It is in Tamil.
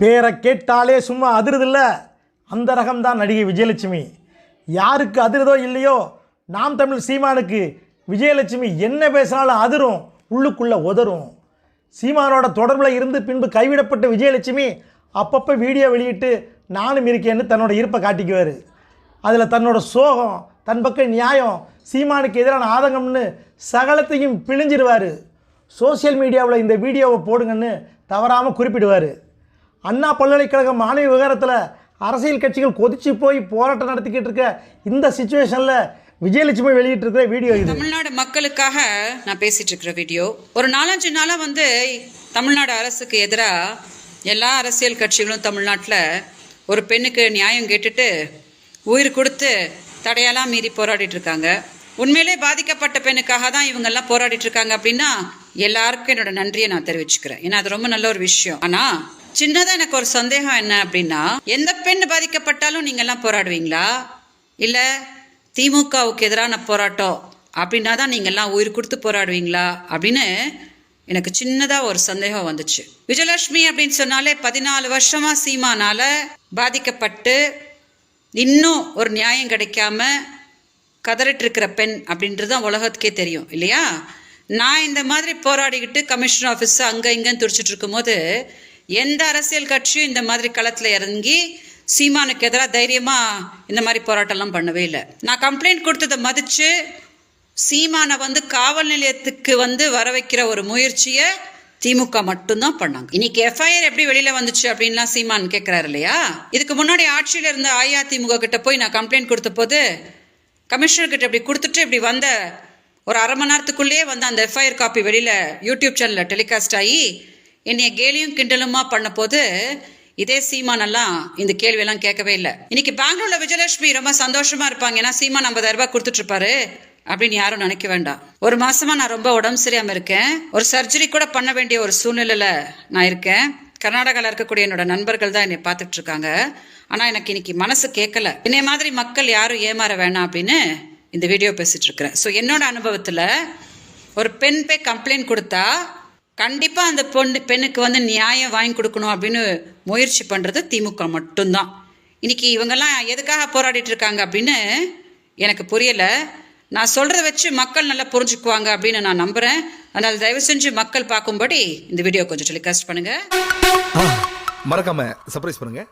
பேரை கேட்டாலே சும்மா அதிருதில்ல? அந்த ரகம்தான் நடிகை விஜயலட்சுமி. யாருக்கு அதிருதோ இல்லையோ நாம் தமிழ் சீமானுக்கு விஜயலட்சுமி என்ன பேசினாலும் அதிரும் உள்ளுக்குள்ளே உதறும் சீமானோட தொடர்பில் இருந்து பின்பு கைவிடப்பட்ட விஜயலட்சுமி அப்பப்போ வீடியோ வெளியிட்டு நானும் இருக்கேன்னு தன்னோட இருப்பை காட்டிக்குவார். அதில் தன்னோட சோகம் தன் பக்கம் நியாயம் சீமானுக்கு எதிரான ஆதங்கம்னு சகலத்தையும் பிழிஞ்சிருவார். சோஷியல் மீடியாவில் இந்த வீடியோவை போடுங்கன்னு தவறாமல் குறிப்பிடுவார். அண்ணா பல்கலைக்கழக மாணவி விவகாரத்தில் அரசியல் கட்சிகள் கொதிச்சு போய் போராட்டம் நடத்திக்கிட்டு இருக்க இந்த சுச்சுவேஷனில் விஜயலட்சுமி வெளியிட்டிருக்கிற வீடியோ இது. தமிழ்நாடு மக்களுக்காக நான் பேசிட்டு இருக்கிற வீடியோ. ஒரு நாலஞ்சு நாளாக வந்து தமிழ்நாடு அரசுக்கு எதிராக எல்லா அரசியல் கட்சிகளும் தமிழ்நாட்டில் ஒரு பெண்ணுக்கு நியாயம் கேட்டுட்டு உயிர் கொடுத்து தடையெல்லாம் மீறி போராடிட்டு இருக்காங்க. உண்மையிலே பாதிக்கப்பட்ட பெண்ணுக்காக தான் இவங்கெல்லாம் போராடிட்டு இருக்காங்க அப்படின்னா எல்லாருக்கும் என்னோட நன்றியை நான் தெரிவிச்சுக்கிறேன். ஏன்னா அது ரொம்ப நல்ல ஒரு விஷயம். ஆனால் சின்னதா எனக்கு ஒரு சந்தேகம் என்ன அப்படின்னா எந்த பெண் பாதிக்கப்பட்டாலும் நீங்க எல்லாம் போராடுவீங்களா? இல்ல திமுகவுக்கு எதிரான போராட்டம் அப்படின்னா தான் நீங்க எல்லாம் உயிர் கொடுத்து போராடுவீங்களா? அப்படின்னு எனக்கு சின்னதா ஒரு சந்தேகம் வந்துச்சு. விஜயலட்சுமி அப்படின்னு சொன்னாலே பதினாலு வருஷமா சீமானால பாதிக்கப்பட்டு இன்னும் ஒரு நியாயம் கிடைக்காம கதறிட்டு இருக்கிற பெண் அப்படின்றது தான் உலகத்துக்கே தெரியும் இல்லையா? நான் இந்த மாதிரி போராடிக்கிட்டு கமிஷனர் ஆஃபீஸ் அங்கே இங்கேன்னு துடிச்சிட்டு இருக்கும்போது எந்த அரசியல் கட்சியும் இந்த மாதிரி களத்தில் இறங்கி சீமானுக்கு எதிராக தைரியமாக இந்த மாதிரி போராட்டம்லாம் பண்ணவே இல்லை. நான் கம்ப்ளைண்ட் கொடுத்ததை மதித்து சீமானை வந்து காவல் நிலையத்துக்கு வந்து வர வைக்கிற ஒரு முயற்சியை திமுக மட்டும்தான் பண்ணாங்க. இன்னைக்கு எஃப்ஐஆர் எப்படி வெளியில வந்துச்சு அப்படின்லாம் சீமான் கேட்கிறாரு இல்லையா? இதுக்கு முன்னாடி ஆட்சியில் இருந்த அஇஅதிமுக கிட்ட போய் நான் கம்ப்ளைண்ட் கொடுத்த போது கமிஷனர் கிட்ட இப்படி கொடுத்துட்டு இப்படி வந்த ஒரு அரை மணி நேரத்துக்குள்ளேயே வந்து அந்த எஃப்ஐஆர் காப்பி வெளியில யூடியூப் சேனலில் டெலிகாஸ்ட் ஆகி என்னைய கேலியும் கிண்டலுமா பண்ண போது இதே சீமானெல்லாம் இந்த கேள்வியெல்லாம் கேட்கவே இல்லை. இன்னைக்கு பெங்களூர்ல விஜயலட்சுமி ரொம்ப சந்தோஷமா இருப்பாங்க. ஏன்னா சீமான் ஐம்பதாயிரம் ரூபாய் கொடுத்துட்டு இருப்பாரு அப்படின்னு யாரும் நினைக்க வேண்டாம். ஒரு மாசமா நான் ரொம்ப உடம்பு சரியாம இருக்கேன். ஒரு சர்ஜரி கூட பண்ண வேண்டிய ஒரு சூழ்நிலையில நான் இருக்கேன். கர்நாடகாவில் இருக்கக்கூடிய என்னோட நண்பர்கள் தான் என்னை பார்த்துட்டு இருக்காங்க ஆனால் எனக்கு இன்னைக்கு மனசு கேட்கல. என்னை மாதிரி மக்கள் யாரும் ஏமாற வேணாம் அப்படின்னு இந்த வீடியோ பேசிட்டு இருக்கிறேன் ஸோ என்னோட அனுபவத்தில் ஒரு பெண் போய் கம்ப்ளைண்ட் கொடுத்தா கண்டிப்பாக அந்த பொண்ணு பெண்ணுக்கு வந்து நியாயம் வாங்கி கொடுக்கணும் அப்படின்னு முயற்சி பண்ணுறது திமுக மட்டும்தான். இன்னைக்கு இவங்கெல்லாம் எதுக்காக போராடிட்டு இருக்காங்க அப்படின்னு எனக்கு புரியலை. நான் சொல்கிறத வச்சு மக்கள் நல்லா புரிஞ்சுக்குவாங்க அப்படின்னு நான் நம்புகிறேன் அதனால் தயவு செஞ்சு மக்கள் பார்க்கும்படி இந்த வீடியோ கொஞ்சம் டெலிகாஸ்ட் பண்ணுங்கள் மறக்காமல் சர்ப்ரைஸ் பண்ணுங்கள்